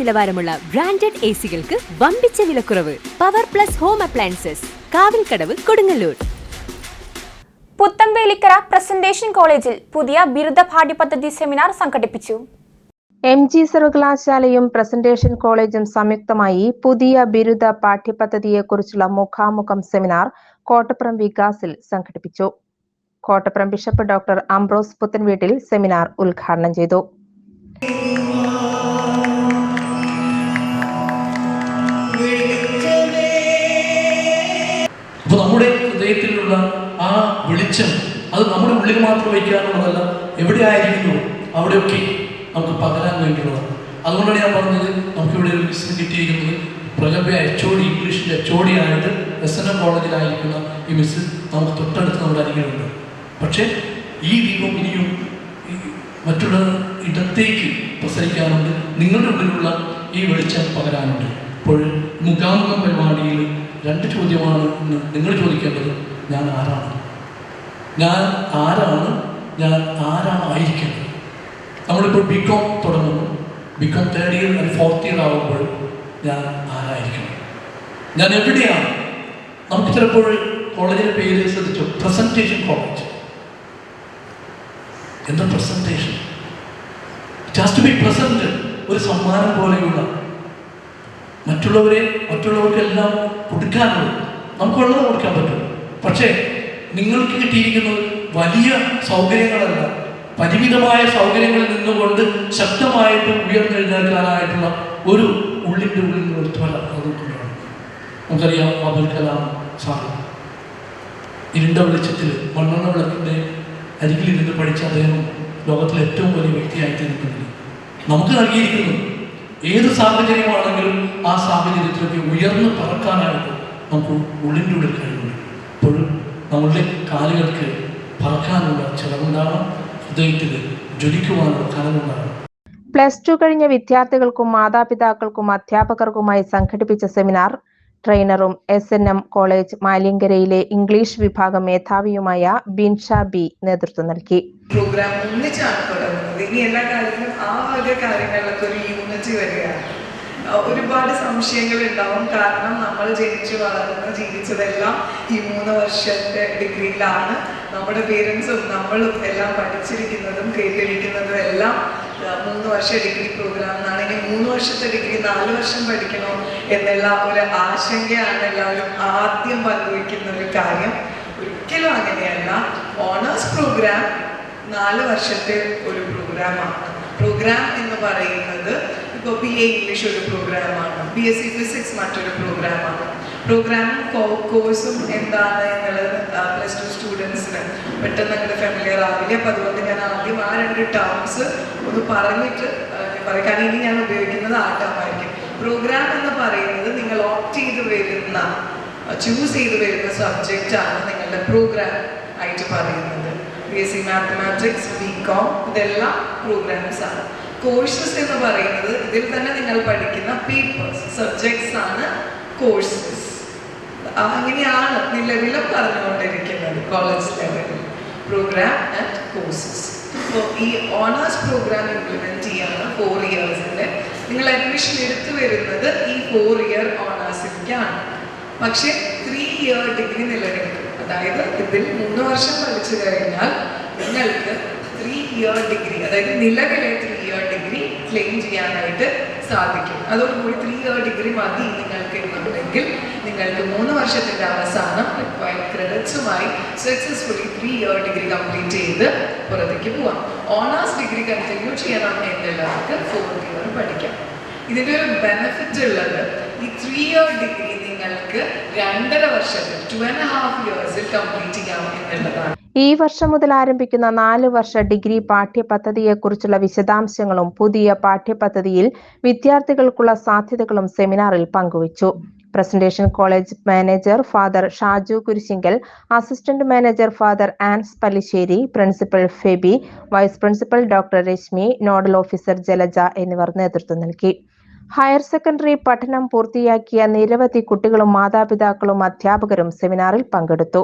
നിലവാരമുള്ള branded A സികൾക്ക് വമ്പിച്ച വിലക്കുറവ്. Power plus home appliances Kavilkadavu Kodungallur. Puthampelikkara presentation കോളേജിൽ പുതിയ ബിരുദ പാഠ്യപദ്ധതി സെമിനാർ സംഘടിപ്പിച്ചു. എം ജി സർവകലാശാലയും പ്രസന്റേഷൻ കോളേജും സംയുക്തമായി പുതിയ ബിരുദ പാഠ്യപദ്ധതിയെക്കുറിച്ചുള്ള മുഖാമുഖം സെമിനാർ കോട്ടപ്പുറം വികാസിൽ സംഘടിപ്പിച്ചു. Kottappuram bishop doctor Ambrose Puthenveettil seminar ഉദ്ഘാടനം ചെയ്തു. ഹൃദയത്തിലുള്ള ആ വെളിച്ചം അത് നമ്മുടെ ഉള്ളിൽ മാത്രം വയ്ക്കാനുള്ളതല്ല എവിടെ ആയിരിക്കുന്നു അവിടെയൊക്കെ നമുക്ക് പകരാൻ വേണ്ടിയുള്ളതാണ് അതുകൊണ്ടാണ് ഞാൻ പറഞ്ഞത് നമുക്കിവിടെ ഒരു മിസ്സിന് കിട്ടിയിരിക്കുന്നത് പ്രഗഭ ഡി ഇംഗ്ലീഷിന്റെ എച്ച് ഒ ഡി ആയിട്ട് എസ് എൻ എം കോളേജിലായിരിക്കുന്ന ഈ മിസ് നമുക്ക് തൊട്ടടുത്ത് നമ്മുടെ അരികിലുണ്ട്. പക്ഷേ ഈ ദീപം ഇനിയും മറ്റുള്ള ഇടത്തേക്ക് പ്രസരിക്കാനുണ്ട്. നിങ്ങളുടെ ഉള്ളിലുള്ള ഈ വെളിച്ചം പകരാനുണ്ട്. അപ്പോൾ മുഖാമുഖം പരിപാടിയിൽ രണ്ട് ചോദ്യമാണ് ഇന്ന് നിങ്ങൾ ചോദിക്കേണ്ടത്. ഞാൻ ആരാണ്? ഞാൻ ആരാണ്? ഞാൻ ആരാണ് ആയിരിക്കേണ്ടത് നമ്മളിപ്പോൾ ബി കോം തുടങ്ങുന്നു. ബി കോം തേർഡ് ഇയർ അല്ലെങ്കിൽ ഫോർത്ത് ഇയർ ആകുമ്പോൾ ഞാൻ ആരായിരിക്കണം? ഞാൻ എവിടെയാണ്? നമുക്ക് ചിലപ്പോൾ കോളേജിന്റെ പേര് ശ്രദ്ധിച്ചു? പ്രസന്റേഷൻ കോളേജ് എന്താ പ്രസന്റേഷൻ ജസ്റ്റ് ബി പ്രസന്റ് ഒരു സമ്മാനം പോലെയുള്ള മറ്റുള്ളവരെ മറ്റുള്ളവർക്കെല്ലാം കൊടുക്കാനുള്ളത്. നമുക്കുള്ളത് കൊടുക്കാൻ പറ്റും. പക്ഷേ നിങ്ങൾക്ക് കിട്ടിയിരിക്കുന്നത് വലിയ സൗകര്യങ്ങളല്ല. പരിമിതമായ സൗകര്യങ്ങളിൽ നിന്നുകൊണ്ട് ശക്തമായിട്ട് ഉയർന്നെഴുന്നേൽക്കാനായിട്ടുള്ള ഒരു ഉള്ളിന്റെ ഉള്ളിൽ ഒരു ത്വര നമുക്കറിയാം അബുൽ കലാം സാറ്. ഇരുണ്ട വെളിച്ചത്തിൽ മണ്ണെണ്ണ വിളക്കിന്റെ അരികിലിരുന്ന് പഠിച്ച അദ്ദേഹം ലോകത്തിലെ ഏറ്റവും വലിയ വ്യക്തിയായി തീർന്നിട്ടുണ്ട് നമുക്ക് നൽകിയിരിക്കുന്നു ഏത് സാഹചര്യമാണെങ്കിലും ആ സാഹചര്യത്തിലൊക്കെ ഉയർന്നു പറക്കാനായിട്ട് നമുക്ക് ഉള്ളിന്റെ ഉള്ളിൽ കഴിയുന്നുണ്ട് ഇപ്പോഴും നമ്മളുടെ കാലുകൾക്ക് പറക്കാനുള്ള ചിലവുണ്ടാകണം ഹൃദയത്തിൽ ജ്വലിക്കുവാനുള്ള കനവുണ്ടാകണം പ്ലസ് ടു കഴിഞ്ഞ വിദ്യാർത്ഥികൾക്കും മാതാപിതാക്കൾക്കും അധ്യാപകർക്കുമായി സംഘടിപ്പിച്ച സെമിനാർ ട്രെയിനറും എസ് എൻ എം കോളേജ് മാലിങ്കരയിലെ ഇംഗ്ലീഷ് വിഭാഗം മേധാവിയുമായ ബിൻഷ ബി നേതൃത്വം നൽകി. പ്രോഗ്രാം ഒന്നിച്ചാണ് തുടങ്ങുന്നത് ഇനി എല്ലാ കാര്യങ്ങളും ആ വക കാര്യങ്ങളിലൊക്കെ ഒരു യൂണിറ്റ് വരികയാണ്. ഒരുപാട് സംശയങ്ങൾ ഉണ്ടാവും കാരണം നമ്മൾ ജനിച്ചു വളർന്ന് ജീവിച്ചതെല്ലാം ഈ മൂന്ന് വർഷത്തെ ഡിഗ്രിയിലാണ്. നമ്മുടെ പേരൻസും നമ്മളും എല്ലാം പഠിച്ചിരിക്കുന്നതും കേട്ടിരിക്കുന്നതും എല്ലാം മൂന്ന് വർഷ ഡിഗ്രി പ്രോഗ്രാം ഇനി മൂന്ന് വർഷത്തെ ഡിഗ്രി നാല് വർഷം പഠിക്കണോ എന്നുള്ള ഒരു ആശങ്കയാണ് എല്ലാവരും ആദ്യം പങ്കുവയ്ക്കുന്ന ഒരു കാര്യം. ഒരിക്കലും അങ്ങനെയല്ല. ഓണേഴ്സ് പ്രോഗ്രാം നാല് വർഷത്തെ ഒരു പ്രോഗ്രാമാണ് പ്രോഗ്രാം എന്ന് പറയുന്നത് ഇപ്പോൾ ബി എ ഇംഗ്ലീഷ് ഒരു പ്രോഗ്രാമാണ് ബി എസ് സി ഫിസിക്സ് മറ്റൊരു പ്രോഗ്രാമാണ് പ്രോഗ്രാമും കോഴ്സും എന്താണ് എന്നുള്ളത് പ്ലസ് ടു സ്റ്റുഡൻസിന് പെട്ടെന്ന് അങ്ങനെ ഫെമിലിയർ ആവില്ല. അപ്പം അതുകൊണ്ട് ഞാൻ ആദ്യം ആ രണ്ട് ടേംസ് ഒന്ന് പറഞ്ഞിട്ട് പറയും. കാരണം ഇനി ഞാൻ ഉപയോഗിക്കുന്നത് ആ ടേം ആയിരിക്കും. പ്രോഗ്രാം എന്ന് പറയുന്നത് നിങ്ങൾ ഓപ്റ്റ് ചെയ്ത് വരുന്ന ചൂസ് ചെയ്ത് വരുന്ന സബ്ജക്റ്റ് ആണ് നിങ്ങളുടെ പ്രോഗ്രാം ആയിട്ട് പറയുന്നത്. B S C mathematics B Com ഇതെല്ലാം പ്രോഗ്രാംസ് ആണ്. കോഴ്സസ് എന്ന് പറയുന്നത് ഇതിൽ തന്നെ നിങ്ങൾ പഠിക്കുന്ന പേപ്പേഴ്സ് സബ്ജക്ട്സ് ആണ് കോഴ്സസ് അങ്ങനെയാണ് നിലവിലും പറഞ്ഞുകൊണ്ടിരിക്കുന്നത് കോളേജ് ലെവലിൽ പ്രോഗ്രാം ആൻഡ് കോഴ്സസ് അപ്പോൾ ഈ ഓണേഴ്സ് പ്രോഗ്രാം ഇംപ്ലിമെന്റ് ചെയ്യാണ് ഫോർ ഇയേഴ്സിന്റെ നിങ്ങൾ അഡ്മിഷൻ എടുത്തു വരുന്നത് ഈ ഫോർ ഇയർ ഓണേഴ്സിലേക്കാണ് പക്ഷേ ത്രീ ഇയർ ഡിഗ്രി നിലനിൽക്കും. അതായത് ഇതിൽ മൂന്ന് വർഷം പഠിച്ചു കഴിഞ്ഞാൽ നിങ്ങൾക്ക് ത്രീ ഇയർ ഡിഗ്രി അതായത് നിലവിലെ ത്രീ ഇയർ ക്ലെയിം ചെയ്യാനായിട്ട് സാധിക്കും. അതോടുകൂടി ത്രീ ഇയർ ഡിഗ്രി മതി നിങ്ങൾക്ക് എന്നുണ്ടെങ്കിൽ നിങ്ങൾക്ക് മൂന്ന് വർഷത്തിന്റെ അവസാനം required ക്രെഡിറ്റ്സുമായി successfully three year degree complete ചെയ്ത് പുറത്തേക്ക് പോവാം. ഓണേഴ്സ് ഡിഗ്രി കണ്ടിന്യൂ ചെയ്യണം എന്നുള്ളവർക്ക് ഫോർത്ത് ഇയർ പഠിക്കാം. ഇതിന്റെ ഒരു ബെനിഫിറ്റ് ഉള്ളത് ഈ ത്രീ ഇയർ ഡിഗ്രി നിങ്ങൾക്ക് രണ്ടര വർഷത്തിൽ ടു ആൻഡ് ഹാഫ് ഇയേഴ്സിൽ കംപ്ലീറ്റ് ചെയ്യാം എന്നുള്ളതാണ്. ഈ വർഷം മുതൽ ആരംഭിക്കുന്ന നാല് വർഷ ഡിഗ്രി പാഠ്യപദ്ധതിയെക്കുറിച്ചുള്ള വിശദാംശങ്ങളും പുതിയ പാഠ്യപദ്ധതിയിൽ വിദ്യാർത്ഥികൾക്കുള്ള സാധ്യതകളും സെമിനാറിൽ പങ്കുവച്ചു. Presentation college manager father Shaju Kurisinkal assistant manager father Ans Pallissery principal Febi vice principal doctor Reshmi nodal officer Jalaja എന്നിവർ നേതൃത്വം നൽകി. ഹയർ സെക്കൻഡറി പഠനം പൂർത്തിയാക്കിയ നിരവധി കുട്ടികളും മാതാപിതാക്കളും അധ്യാപകരും സെമിനാറിൽ പങ്കെടുത്തു.